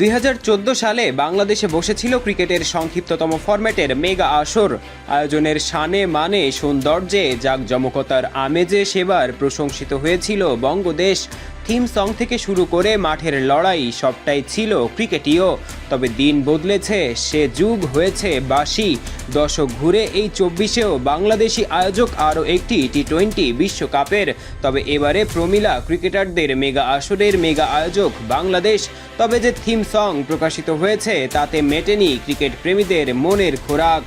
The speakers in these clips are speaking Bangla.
দুই হাজার চোদ্দ সালে বাংলাদেশে বসেছিল ক্রিকেটের সংক্ষিপ্ততম ফরম্যাটের মেগা আসর। আয়োজনের সানে মানে সৌন্দর্যে, জাঁকজমকতার আমেজে সেবার প্রশংসিত হয়েছিল বঙ্গদেশ। থিম সং থেকে শুরু করে মাঠের লড়াই সবটাই ছিল ক্রিকেটীয়। তবে দিন বদলেছে, সে যুগ হয়েছে বাসি দশক ঘুরে এই চব্বিশেও বাংলাদেশি আয়োজক আরও একটি টি টোয়েন্টি বিশ্বকাপের। তবে এবারে প্রমিলা ক্রিকেটারদের মেগা আসরের মেগা আয়োজক বাংলাদেশ। তবে যে থিম সং প্রকাশিত হয়েছে, তাতে মেটেনি ক্রিকেট প্রেমীদের মনের খোরাক।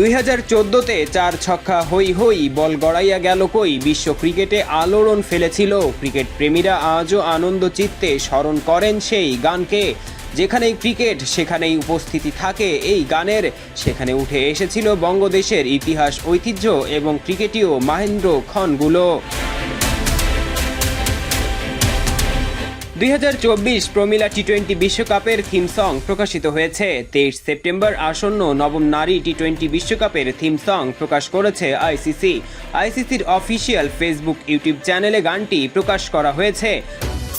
দুই হাজার চোদ্দোতে চার ছক্কা হই হই বল গড়াইয়া গেল কই? বিশ্ব ক্রিকেটে আলোড়ন ফেলেছিল। ক্রিকেট প্রেমীরা আজও আনন্দ চিত্তে স্মরণ করেন সেই গানকে। যেখানেই ক্রিকেট, সেখানেই উপস্থিতি থাকে এই গানের। সেখানে উঠে এসেছিল বঙ্গদেশের ইতিহাস, ঐতিহ্য এবং ক্রিকেটীয় মাহেন্দ্র ক্ষণগুলো। দুই প্রমিলা টি টোয়েন্টি বিশ্বকাপের থিম সং প্রকাশিত হয়েছে। তেইশ সেপ্টেম্বর আসন্ন নবম নারী টি টোয়েন্টি বিশ্বকাপের থিম সং প্রকাশ করেছে আইসিসি আইসিসির অফিসিয়াল ফেসবুক, ইউটিউব চ্যানেলে গানটি প্রকাশ করা হয়েছে।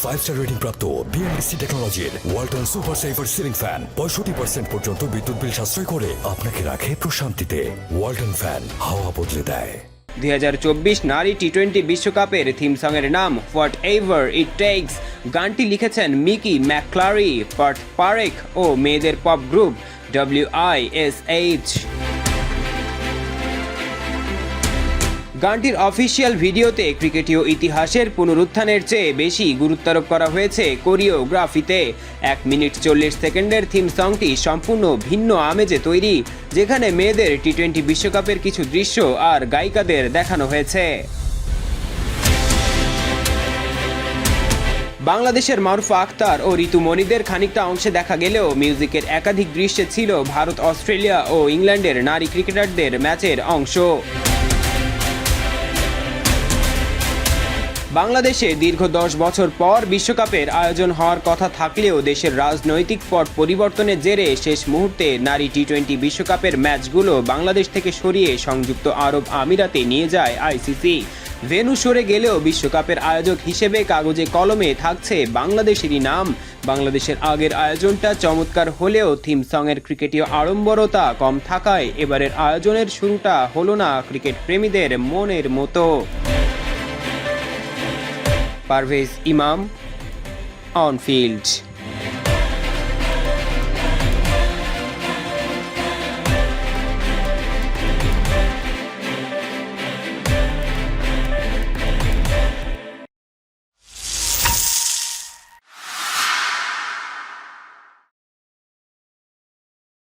ফাইভ স্টার রেটিং প্রাপ্ত বিএনডিসি টেকনোলজির Walton super saver ceiling fan পঁয়ষট্টি পার্সেন্ট পর্যন্ত বিদ্যুৎ বিল সাশ্রয় করে আপনাকে রাখে প্রশান্তিতে। ওয়ালটন ফ্যান হাওয়া বদলে দেয়। দুই হাজার চব্বিশ নারী টি টোয়েন্টি বিশ্বকাপের থিম সঙের নাম হোয়াট এভার ইট টেক্স গানটি লিখেছেন মিকি ম্যাকলারি পার্ট পারেক ও মেয়েদের pop group W I S H গানটির অফিসিয়াল ভিডিওতে ক্রিকেটীয় ইতিহাসের পুনরুত্থানের চেয়ে বেশি গুরুত্বারোপ করা হয়েছে কোরিওগ্রাফিতে। এক মিনিট চল্লিশ সেকেন্ডের থিম সংটি সম্পূর্ণ ভিন্ন আমেজে তৈরি, যেখানে মেয়েদের টি টোয়েন্টি বিশ্বকাপের কিছু দৃশ্য আর গায়িকাদের দেখানো হয়েছে। বাংলাদেশের মারুফা আক্তার ও ঋতু মনিদের খানিকটা অংশে দেখা গেলেও মিউজিকের একাধিক দৃশ্যে ছিল ভারত অস্ট্রেলিয়া ও ইংল্যান্ডের নারী ক্রিকেটারদের ম্যাচের অংশ। বাংলাদেশে দীর্ঘ দশ বছর পর বিশ্বকাপের আয়োজন হওয়ার কথা থাকলেও দেশের রাজনৈতিক পট পরিবর্তনের জেরে শেষ মুহূর্তে নারী টি টোয়েন্টি বিশ্বকাপের ম্যাচগুলো বাংলাদেশ থেকে সরিয়ে সংযুক্ত আরব আমিরাতে নিয়ে যায় আইসিসি। ভেনু সরে গেলেও বিশ্বকাপের আয়োজক হিসেবে কাগজে কলমে থাকছে বাংলাদেশেরই নাম। বাংলাদেশের আগের আয়োজনটা চমৎকার হলেও থিম সঙের ক্রিকেটীয় আড়ম্বরতা কম থাকায় এবারের আয়োজনের শুরুটা হলো না ক্রিকেট প্রেমীদের মনের মতো। পারভেজ ইমাম অন ফিল্ড